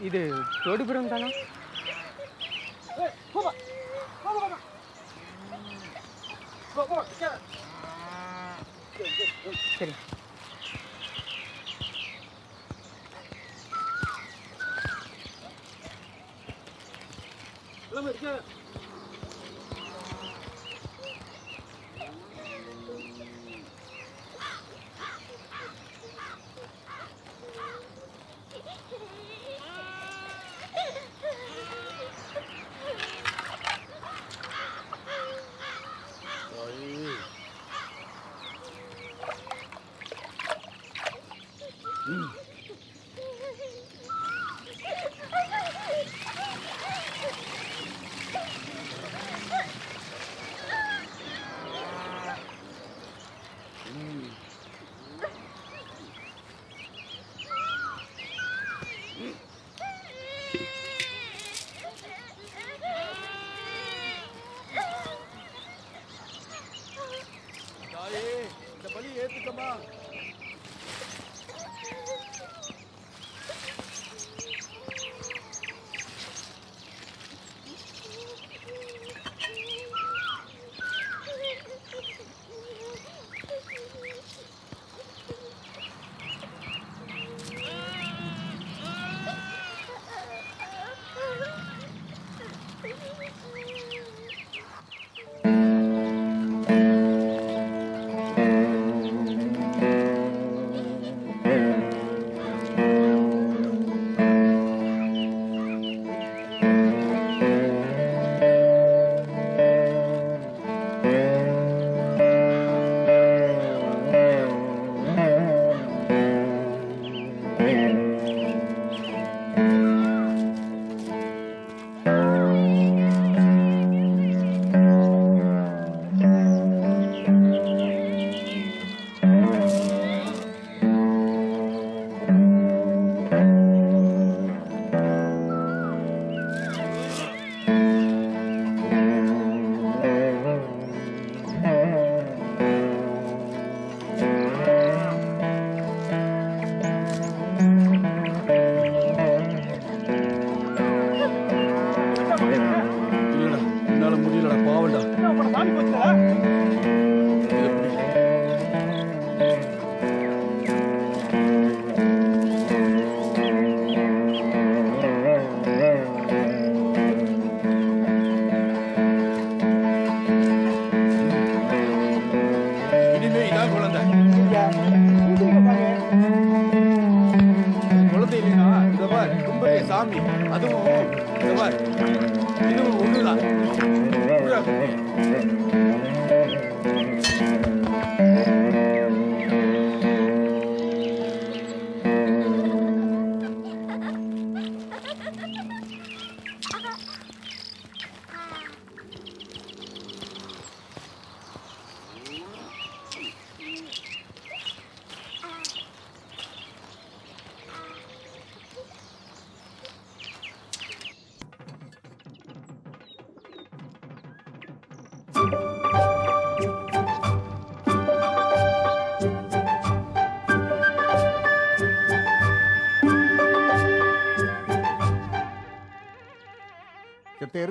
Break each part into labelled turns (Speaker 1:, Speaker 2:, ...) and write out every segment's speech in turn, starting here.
Speaker 1: இது தோடிபுரம் தானா சரி
Speaker 2: தாயே இந்த பலி ஏத்துக்கமா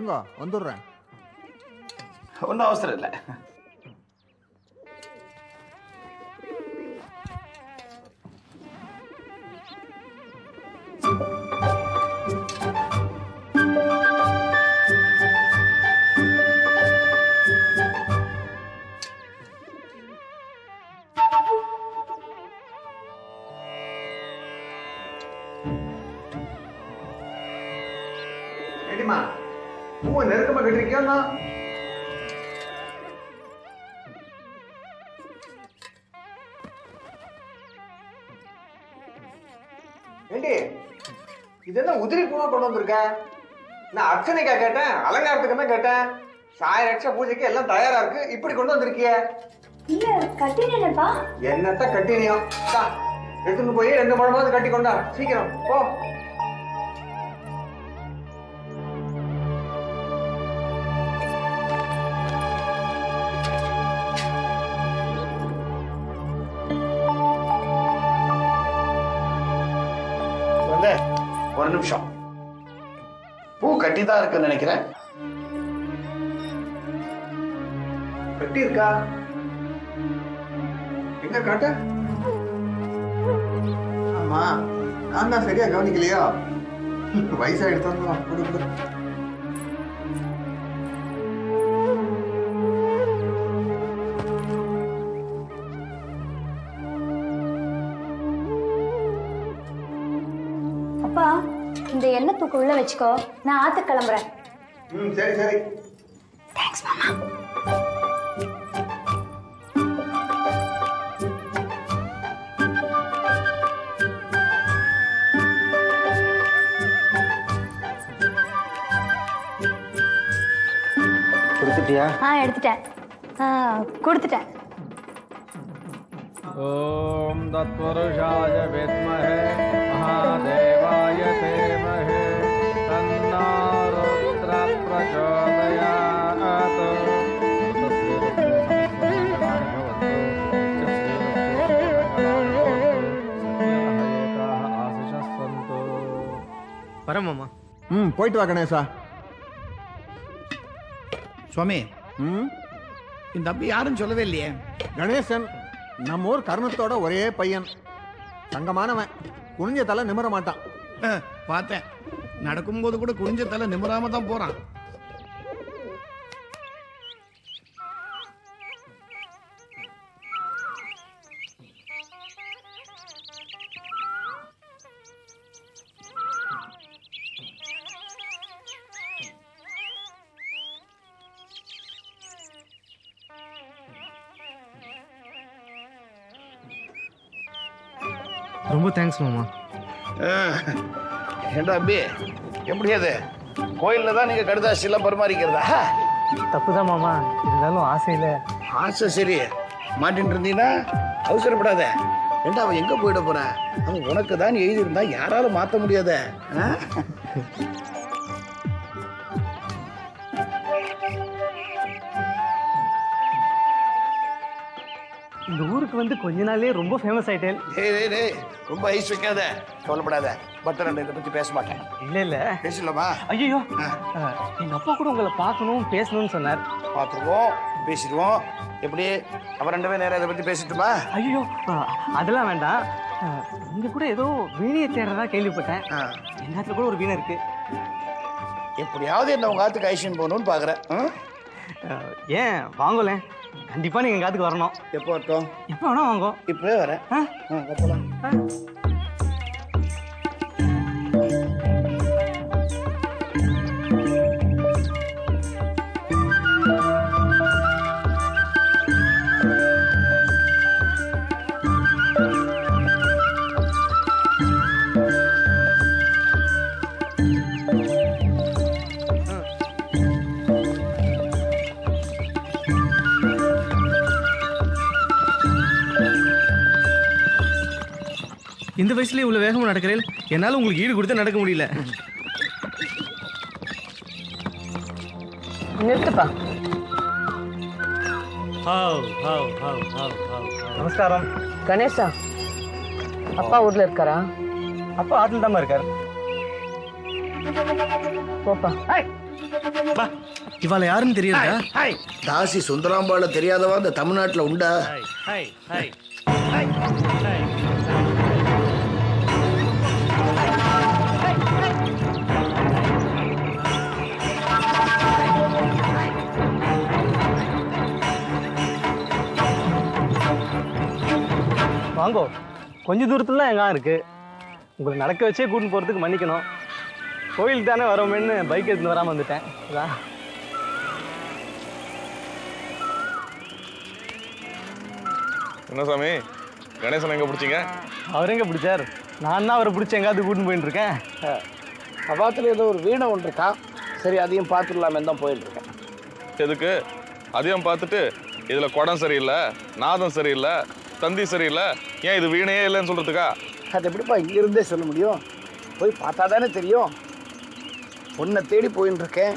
Speaker 3: இருங்க வந்துடுறேன்.
Speaker 4: ஒன்றும் அவசரம் இல்லை.
Speaker 5: கட்டிருக்கியா ஏண்டி இதெல்லாம் உதிரி பூவா கொண்டு வந்திருக்க? நான் அர்ச்சனைக்கா கேட்டேன் அலங்காரத்துக்கு தான் கேட்டேன். சாயரட்ச பூஜைக்கு எல்லாம் தயாரா இருக்கு. இப்படி கொண்டு வந்திருக்கிய?
Speaker 6: இல்ல கட்டினேனப்பா
Speaker 5: என்னத்த கட்டினியோ? தா, எடுத்துன்னு போய் ரெண்டு முழமாவது கட்டி கொண்டா சீக்கிரம் போ.
Speaker 4: ஒரு நிமிஷம். பூ கட்டி தான் இருக்குன்னு நினைக்கிறேன்.
Speaker 5: கட்டி இருக்கா எங்க காட்ட? ஆமா நான் தான் சரியா கவனிக்கலையா? வயசா
Speaker 6: அப்படி வச்சுக்கோ நான் ஆத்து கிளம்புறேன்.
Speaker 5: ம் சரி சரி.
Speaker 6: தேங்க்ஸ் மாமா. ஆ எடுத்துட்டேன். ஆ கொடுத்துட்டேன்.
Speaker 1: ஓம் தத்புருஷாய வித்மஹே மகாதேவாய தேமஹே வரமாமா
Speaker 3: ம் போயிட்டு வா கணேசா.
Speaker 2: சுவாமி
Speaker 3: ம்?
Speaker 2: இந்த அப்பி யாரும் சொல்லவே இல்லையே.
Speaker 3: கணேசன் நம்ம ஊர் கர்ணத்தோட ஒரே பையன். தங்கமானவன். குனிஞ்ச தலை நிமிர மாட்டான்.
Speaker 2: பார்த்தேன். நடக்கும்போது கூட குனிஞ்ச தலை நிமிராம தான் போறான்.
Speaker 1: தேங்க்ஸ் மாமா.
Speaker 4: ஏண்டா அம்பி எப்படி அது? கோயில்ல தான் நீங்க கடுதாசி எல்லாம் பரிமாறிக்கிறதா?
Speaker 1: தப்பு தான் மாமா. இருந்தாலும் ஆசையில்
Speaker 4: ஆசை சரி. மாட்டின்னு இருந்தீங்கன்னா அவசரப்படாத. ஏண்டா அவன் எங்க போயிட போற? அவன் உனக்கு தான் எழுதியிருந்தா யாராலும் மாத்த முடியாத.
Speaker 1: இந்த ஊருக்கு வந்து கொஞ்ச நாள்லயே ரொம்ப ஃபேமஸ் ஆயிட்டேன்.
Speaker 4: டேய் டேய் டேய் ரொம்ப ஐஸ் வைக்காத. கவலைப்படாத. பட்டரன் இதை பத்தி பேச மாட்டேன்.
Speaker 1: இல்ல இல்ல.
Speaker 4: பேசலாமா
Speaker 1: ஐயோ எங்க அப்பா கூட உங்களை பார்க்கணும் பேசணும்னு சொன்னார்.
Speaker 4: பார்த்துருவோம் பேசிடுவோம். எப்படி? அவன் ரெண்டு பேரும் நேரம் இதை பத்தி பேசிட்டுமா?
Speaker 1: ஐயோ அதெல்லாம் வேண்டாம். இங்க கூட ஏதோ வீணையை தேடுறதா கேள்விப்பட்டேன். எங்க கூட ஒரு வீணை இருக்கு.
Speaker 4: எப்படியாவது என்ன உங்க ஆத்துக்கு ஐஷன் போகணும்னு பாக்குறேன்.
Speaker 1: ஏன்? வாங்கலேன் கண்டிப்பா நீங்க எங்க ஆத்துக்கு வரணும்.
Speaker 4: எப்போ வரட்டும்?
Speaker 1: எப்போ வேணா வாங்கோ.
Speaker 4: இப்பவே வரேன்.
Speaker 1: ஆ?
Speaker 4: ஆ,
Speaker 1: இந்த வயசுலயே இவ்வளவு வேகமா நடக்கிறேன். என்னால உங்களுக்கு ஈடு கொடுத்து நடக்க முடியல.
Speaker 7: நிறுத்துப்பா.
Speaker 1: நமஸ்காரம்.
Speaker 7: கணேசா அப்பா ஊர்ல இருக்காரா?
Speaker 1: அப்பா ஆத்துல தான் இருக்காரு.
Speaker 7: போப்பா.
Speaker 1: இவாள யாருன்னு தெரியுதா?
Speaker 4: ஹாய் தாசி சுந்தராம்பாள தெரியாதவா இந்த தமிழ்நாட்டுல உண்டா?
Speaker 1: வாங்கோ. கொஞ்ச தூரத்துல தான் எங்க இருக்கு. உங்களை நடக்க வச்சே கூட்டின்னு போறதுக்கு மன்னிக்கணும். கோயிலுக்கு தானே வரோமேன்னு பைக் எடுத்துன்னு வராம வந்துட்டேன். அதான்.
Speaker 8: என்ன சாமி? கணேசன் எங்க பிடிச்சிங்க?
Speaker 1: அவர் எங்க பிடிச்சார்? நான் தான் அவரை பிடிச்சி எங்காவது கூட்டின்னு போயிட்டு இருக்கேன்.
Speaker 4: அவாத்துல ஏதோ ஒரு வீணை ஒன்று இருக்கா? சரி அதையும் பார்த்துடலாமே தான் போயிட்டு இருக்கேன்.
Speaker 8: எதுக்கு? அதையும் பார்த்துட்டு இதுல குடம் சரியில்லை நாதம் சரியில்லை தந்தி சரியில்லை? ஏன் இது வீணையே இல்லைன்னு சொல்றதுக்கா?
Speaker 4: அது எப்படிப்பா இங்கிருந்தே சொல்ல முடியும்? போய் பார்த்தா தானே தெரியும். பொண்ணை தேடி போயின்னு இருக்கேன்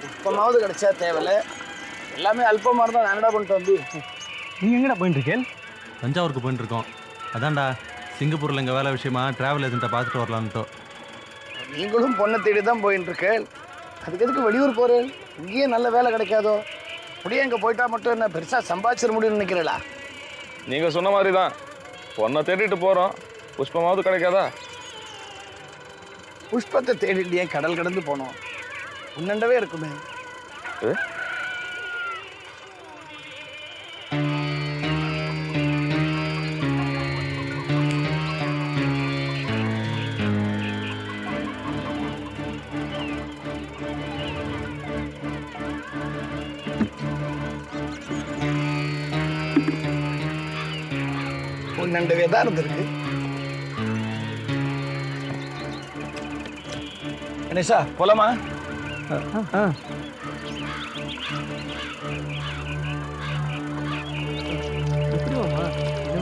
Speaker 4: புஷ்பமாவது கிடைச்சா தேவையில்ல. எல்லாமே அல்பமாக இருந்தால் நான் என்னடா பண்ணிட்டு வந்து
Speaker 1: நீங்க எங்கடா போயிட்டு இருக்கேன்
Speaker 9: தஞ்சாவூருக்கு போயிட்டு இருக்கோம் அதான்டா சிங்கப்பூரில் எங்கள் வேலை விஷயமா டிராவல் ஏஜென்ட்டை பார்த்துட்டு வரலான்ட்டு
Speaker 4: நீங்களும் பொண்ணை தேடி தான் போயின்னு இருக்கேன் அதுக்கு எதுக்கு வெளியூர் போகிறேன் இங்கேயே நல்ல வேலை கிடைக்காதோ? அப்படியே இங்கே போயிட்டா மட்டும் என்ன பெருசாக சம்பாதிச்சிட முடியும்னு நினைக்கிறீங்களா?
Speaker 8: நீங்க சொன்ன மாதிரி தான் பொண்ணை தேடிட்டு போறோம். புஷ்பமாவது கிடைக்காதா?
Speaker 4: புஷ்பத்தை தேடிட்டு ஏன் கடல் கடந்து போனோம்? உன்னண்டவே இருக்குமே.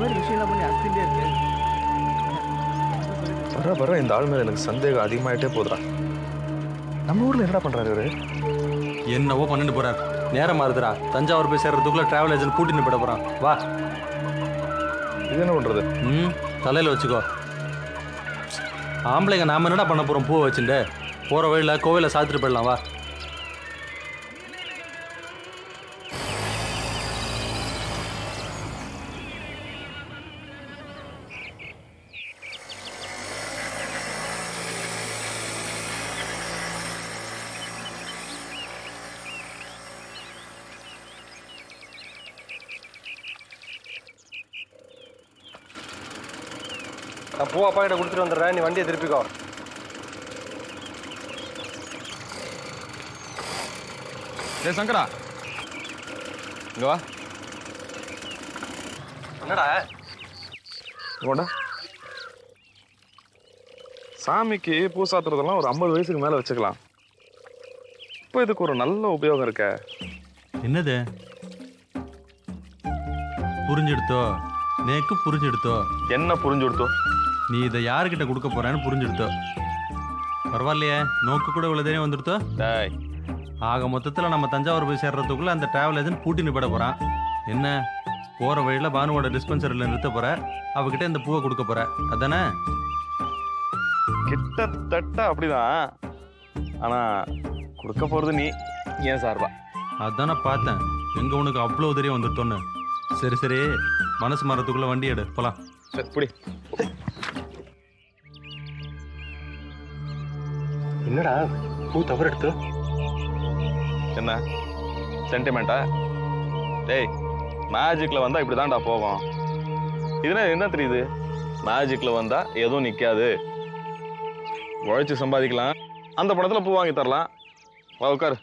Speaker 1: மாதிரி விஷயம்லாம் பண்ணி அசிண்டே இருக்கு.
Speaker 8: வர வர இந்த ஆள் மேல எனக்கு சந்தேகம் அதிகமாயிட்டே போதுடா நம்ம ஊர்ல என்னடா பண்றாரு இவரு?
Speaker 9: என்னவோ பண்ணிட்டு போறார். நேரம் மாறுதுடா. தஞ்சாவூர் போய் சேர்றதுக்குள்ள டிராவல் ஏஜென்ட் கூட்டின்னு போயிட போகிறான் வா.
Speaker 8: இது என்ன பண்ணுறது
Speaker 9: ம் தலையில் வச்சுக்கோ. ஆம்பளைங்க நாம் என்னடா பண்ண போகிறோம் பூவை வச்சுட்டு போகிற வழியில் கோவிலை சாத்திட்டு போயிடலாம் வா.
Speaker 10: பூ அப்பா கிட்ட கொடுத்துட்டு வந்துடுறேன். நீ வண்டியை திருப்பிக்கோ.
Speaker 8: டேய் சங்கரா. இங்க வா.
Speaker 10: என்னடா?
Speaker 8: இங்கோடா. சாமிக்கு பூ சாத்துறதெல்லாம் ஒரு ஐம்பது வயசுக்கு மேல வச்சுக்கலாம். இப்போ இதுக்கு ஒரு நல்ல உபயோகம் இருக்க.
Speaker 9: என்னது? புரிஞ்செடுத்தோ? நேக்கு புரிஞ்செடுத்தோ?
Speaker 8: என்ன புரிஞ்சு கொடுத்தோம்
Speaker 9: நீ இதை யாருக்கிட்ட கொடுக்க போறேன்னு புரிஞ்செடுத்தோ பரவாயில்லையே நோக்கு கூட இவ்வளோ தைரியம் வந்துடுத்தோ.
Speaker 8: டேய்.
Speaker 9: ஆக மொத்தத்தில் நம்ம தஞ்சாவூர் போய் சேர்றதுக்குள்ள அந்த டிராவல் ஏஜென்ட் பூட்டின்னு போயிட போகிறான் என்ன? போகிற வழியில் பானுவோட டிஸ்பென்சரியில் நிறுத்த போற. அவகிட்ட இந்த பூவை கொடுக்க போற. அதானே?
Speaker 8: கிட்டத்தட்ட அப்படிதான். ஆனா கொடுக்க போறது நீ ஏன் சார்பா.
Speaker 9: அதானே பார்த்தேன். எங்க உனக்கு அவ்வளோ தைரியம் வந்துட்டோன்னு சரி சரி. மனசு மரத்துக்குள்ள வண்டி எடு. போலாம்.
Speaker 8: சரி புடி.
Speaker 1: என்னடா? பூ தவறு எடுத்து.
Speaker 8: என்ன? சென்டிமெண்டா டேய் மேஜிக்கில் வந்தால் இப்படி இப்படிதான்டா போகும் இதுனா என்ன தெரியுது? மேஜிக்கில் வந்தால் எதுவும் நிற்காது உழைச்சி சம்பாதிக்கலாம். அந்த படத்தில் பூ வாங்கி தரலாம். வா உட்காரு.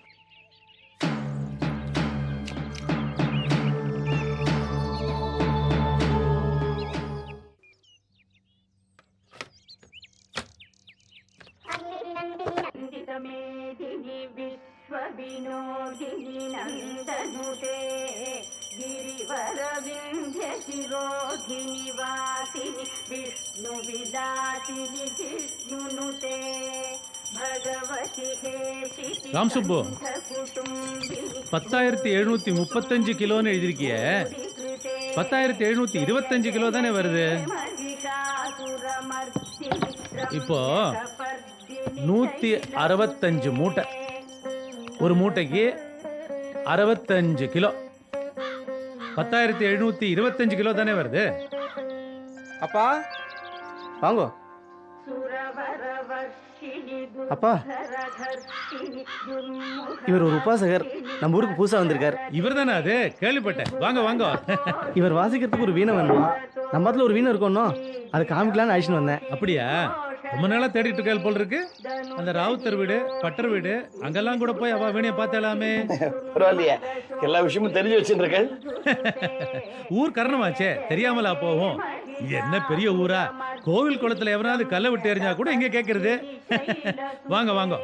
Speaker 11: मेदिनि विश्वविनोदिनि नन्दनुते गिरिवरविन्ध्यशिरोधिनि वासिनि विष्णुविलासिनि जिष्णुनुते भगवति हेशिति
Speaker 12: ராம் சுப்பு.
Speaker 11: कुटुम्बिनि
Speaker 12: பத்தாயிரத்தி எழுநூத்தி முப்பத்தஞ்சு கிலோன்னு எழுதிருக்கிய பத்தாயிரத்தி எழுநூத்தி இருபத்தஞ்சு கிலோ தானே வருது இப்போ நூத்தி அறுபத்தஞ்சு மூட்டை. ஒரு மூட்டைக்கு அறுபத்தஞ்சு கிலோ. பத்தாயிரத்தி எழுநூத்தி இருபத்தஞ்சு கிலோ தானே வருது?
Speaker 1: அப்பா வாங்கோ. அப்பா இவர் ஒரு உபாசகர். நம்ம ஊருக்கு புதுசா வந்திருக்கார்.
Speaker 12: இவர் தானே அது? கேள்விப்பட்டேன். வாங்க வாங்க.
Speaker 1: இவர் வாசிக்கிறதுக்கு ஒரு வீணை வேணும். நம்ம இடத்துல ஒரு வீணை இருக்கணும் அதை காமிக்கலாம்னு அழிச்சுன்னு வந்தேன்.
Speaker 12: அப்படியா? ரொம்ப நாளா தேடிட்டு இருக்காள் போல் இருக்கு. அந்த ராவுத்தர் வீடு பட்டர் வீடு அங்கெல்லாம் கூட போய் அவ வீணைய பார்த்தலாமே
Speaker 4: பரவாயில்லையே. எல்லா விஷயமும் தெரிஞ்சு வச்சுருக்கேன்
Speaker 12: ஊர் கரணமாச்சே தெரியாமலா இது என்ன பெரிய ஊரா. கோவில் குளத்துல எவனாவது கல்லை விட்டு எறிஞ்சா கூட இங்க கேக்குறது. வாங்க வாங்க.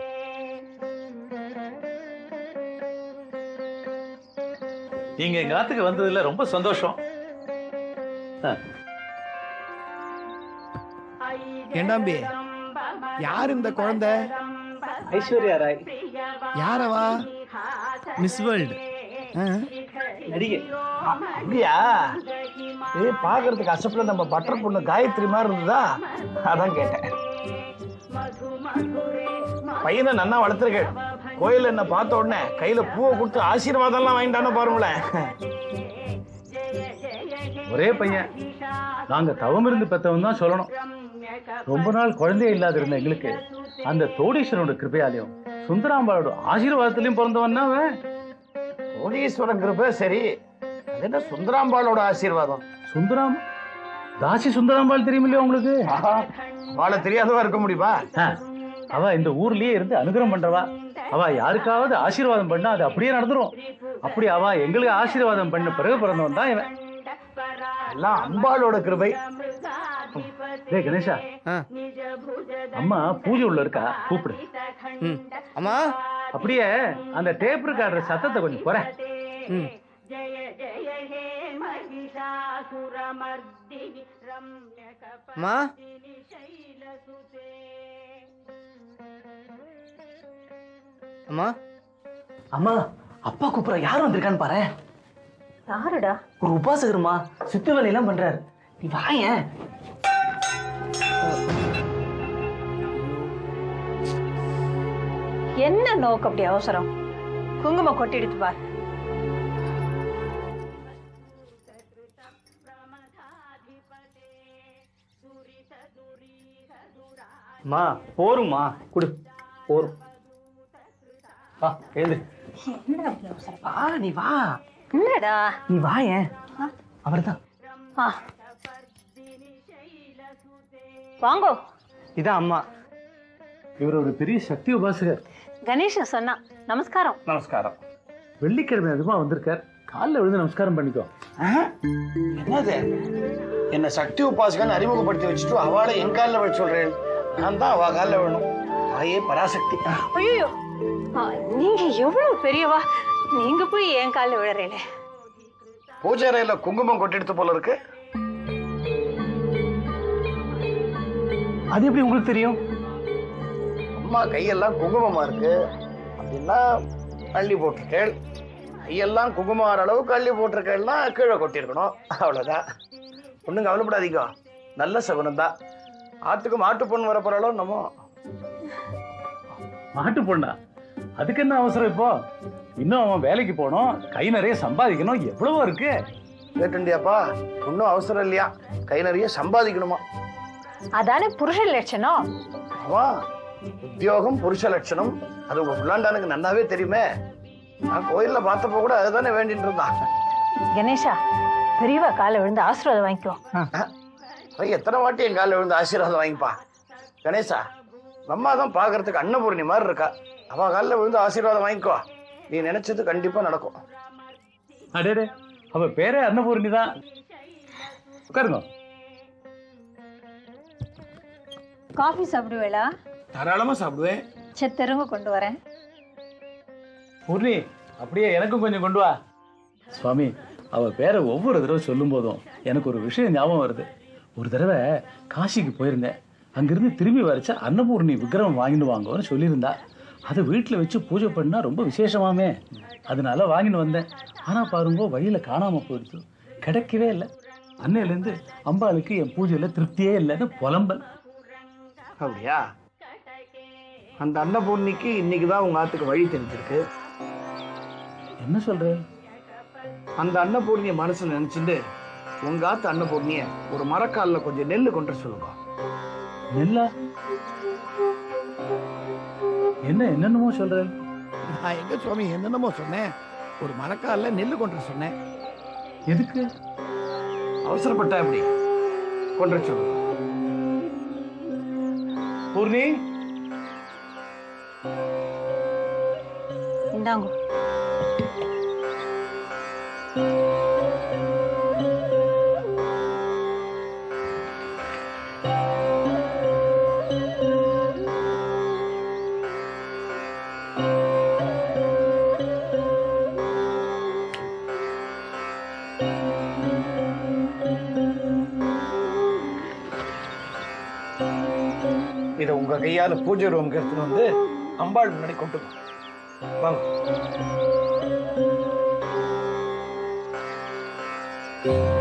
Speaker 9: நீங்க எங்க ஆத்துக்கு வந்ததுல ரொம்ப சந்தோஷம்.
Speaker 4: ஏண்டாம்பி? யார் இந்த குழந்தை?
Speaker 1: ஐஸ்வர்யா ராய்.
Speaker 4: யாரவா?
Speaker 1: மிஸ் வேர்ல்டு நடிகை.
Speaker 4: அப்படியா? ஏ பாக்குறதுக்கு அசப்புல நம்ம பட்டர் பொண்ணு காயத்ரி மாதிரி இருந்ததா? அதான் கேட்டேன். பையனை நன்னா வளர்த்துருக்க கோயில்ல என்ன பார்த்த உடனே கையில பூவை கொடுத்து ஆசீர்வாதம் எல்லாம் வாங்கிட்டானு பாருங்களேன்.
Speaker 13: ஒரே பையன். நாங்க தவம் இருந்து பெத்தவன் தான் சொல்லணும். ரொம்ப நாள் குழந்தையே இல்லாத இருந்த எங்களுக்கு. அந்த தோடீஸ்வரனோட கிருபையாலையும் சுந்தராம்பாளோட ஆசீர்வாதத்திலையும் பிறந்தவன் தான் அவன்.
Speaker 4: கோடீஸ்வரன் கிருபை சரி. அது என்ன சுந்தராம்பாளோட ஆசீர்வாதம்?
Speaker 13: சுந்தராம் தாசி சுந்தராம்பாள் தெரியுமில்லையா உங்களுக்கு?
Speaker 4: ஆஹா, வாழ தெரியாதவா இருக்க முடியுமா?
Speaker 13: அவ இந்த ஊர்லயே இருந்து அனுகிரகம் பண்றவா. அவ யாருக்காவது ஆசீர்வாதம் பண்ணா அது அப்படியே நடந்துரும். அப்படி அவ எங்களுக்கு ஆசீர்வாதம் பண்ண பிறகு பிறந்தவன் தான் இவன்.
Speaker 4: எல்லாம் அம்பாளோட கிருபை.
Speaker 13: டேய் கணேஷா. அம்மா பூஜை உள்ள இருக்கா? கூப்பிடு.
Speaker 1: அம்மா.
Speaker 13: அப்படியே அந்த டேப் ரெக்கார்டர் சத்தத்தை கொஞ்சம் குறை
Speaker 1: அம்மா. அம்மா. அம்மா அப்பா கூப்பிட யார் வந்திருக்கான்னு பாரு.
Speaker 7: யாருடா?
Speaker 1: ஒரு உபாசகருமா சித்து வேலையெல்லாம் பண்றாரு. நீ வாயேன்.
Speaker 7: என்ன நோக்கு அப்படி அவசரம்? குங்குமம் கொட்டி எடுத்து பார்.
Speaker 1: அம்மா போரும்மா குடு போரும் வா வா நீ வா.
Speaker 7: என்னடா?
Speaker 1: நீ வாயேன் அவர்தான்.
Speaker 7: ஆ. வாங்கோ.
Speaker 1: இதான் அம்மா.
Speaker 13: இவர் ஒரு பெரிய சக்தி உபாசகர்.
Speaker 7: கணேசன் சொன்னா நமஸ்காரம்.
Speaker 1: நமஸ்காரம்.
Speaker 13: வெள்ளிக்கிழமை அதுமா வந்திருக்கார். காலில் விழுந்து நமஸ்காரம் பண்ணிக்கோ.
Speaker 4: என்னது? என்ன சக்தி உபாசகன் அறிமுகப்படுத்தி வச்சுட்டு அவளை என் காலில் விழ சொல்றேன். நான் தான் அவ காலில் விழணும். தாயே பராசக்தி.
Speaker 7: ஐயோ நீங்க எவ்வளவு பெரியவா? நீங்க போய் என் காலில் விழறீங்களே.
Speaker 4: பூஜை அறையில குங்குமம் கொட்டிடுத்து போல இருக்கு.
Speaker 1: அது எப்படி உங்களுக்கு தெரியும்?
Speaker 4: அம்மா கையெல்லாம் குங்குமமா இருக்கு? அப்படின்னா அள்ளி போட்டிருக்கேள். கையெல்லாம் குங்குமம் அளவுக்கு அள்ளி போட்டிருக்கேள்னா கீழே கொட்டியிருக்கணும். அவ்வளவுதான். ஒண்ணும் கவலைப்படாதீங்க. நல்ல சகுனம் தான். ஆத்துக்கு மாட்டு பொண்ணு வர போறாளோ நம்ம
Speaker 13: மாட்டு பொண்ணா? அதுக்கு என்ன அவசரம் இப்போ? இன்னும் அவன் வேலைக்கு போகணும். கை நிறைய சம்பாதிக்கணும். எவ்வளவோ இருக்கு.
Speaker 4: கேட்டுண்டியாப்பா ஒன்றும் அவசரம் இல்லையா? கை நிறைய சம்பாதிக்கணுமா?
Speaker 7: அதானே புருஷ லட்சணம்.
Speaker 4: ஆமா. உத்தியோகம் புருஷ லட்சணம். அது உங்க புள்ளாண்டானுக்கு நன்னாவே தெரியுமே. நான் கோயில்ல பார்த்தப்போ கூட அதுதானே வேண்டிட்டு இருந்தான்
Speaker 7: கணேஷா பெரியவா காலில் விழுந்து ஆசீர்வாதம் வாங்கிக்கோ.
Speaker 4: அவன் எத்தனை வாட்டி என் காலில் விழுந்து ஆசீர்வாதம் வாங்கிப்பா. கணேசா அம்மா தான் பார்க்கறதுக்கு அன்னபூர்ணி மாதிரி இருக்கா. அவ காலில் விழுந்து ஆசீர்வாதம் வாங்கிக்கோ. நீ நினைச்சது கண்டிப்பா நடக்கும்.
Speaker 13: அடேடே அவ பேரே அன்னபூர்ணி தான். உட்காருங்க.
Speaker 7: காஃபி சாப்பிடுவேளா?
Speaker 4: தாராளமா சாப்பிடுவேன்.
Speaker 7: செத்தருங்க கொண்டு வரேன்.
Speaker 13: பூர்ணி அப்படியே எனக்கும் கொஞ்சம் கொண்டு வா. சுவாமி அவ பேரை ஒவ்வொரு தடவை சொல்லும் போதும் எனக்கு ஒரு விஷயம் ஞாபகம் வருது. ஒரு தடவை காசிக்கு போயிருந்தேன். அங்கிருந்து திரும்பி வரைச்சா அன்னபூர்ணி விக்கிரகம் வாங்கிட்டு வாங்கன்னு சொல்லியிருந்தா. அதை வீட்டில் வச்சு பூஜை பண்ணா ரொம்ப விசேஷமாமே. அதனால வாங்கிட்டு வந்தேன். ஆனால் பாருங்க வழியில் காணாமல் போயிடுச்சு. கிடைக்கவே இல்லை. அன்னையிலேருந்து அம்பாளுக்கு என் பூஜையில் திருப்தியே இல்லைன்னு புலம்பல்.
Speaker 4: அப்படியா? அந்த அன்னபூர்ணிக்கு இன்னைக்கு தான் உங்க ஆத்துக்கு வழி தெரிஞ்சிருக்கு.
Speaker 13: என்ன சொல்கிறேன்
Speaker 4: அந்த அன்னபூர்ணிய மனசுல நினைச்சுட்டு உங்க ஆத்து அன்னபூர்ணிய ஒரு மரக்கால்ல கொஞ்சம் நெல்லு கொண்டு சொல்லுங்க.
Speaker 13: நெல்லா? என்ன என்னென்னமோ சொல்கிறேன்
Speaker 4: நான் எங்க சுவாமி என்னென்னமோ சொன்னேன். ஒரு மரக்கால்ல நெல்லு கொண்டு வர சொன்னேன்.
Speaker 13: எதுக்கு?
Speaker 4: அவசரப்பட்டா எப்படி? கொண்டு சொல்லுங்க.
Speaker 13: பூர்ணி
Speaker 7: இந்தாங்க
Speaker 4: இதை உங்க கையால பூஜை ரூம்க்கு எடுத்துட்டு வந்து அம்பாள் முன்னாடி கொண்டு போ. வாங்க இதோ,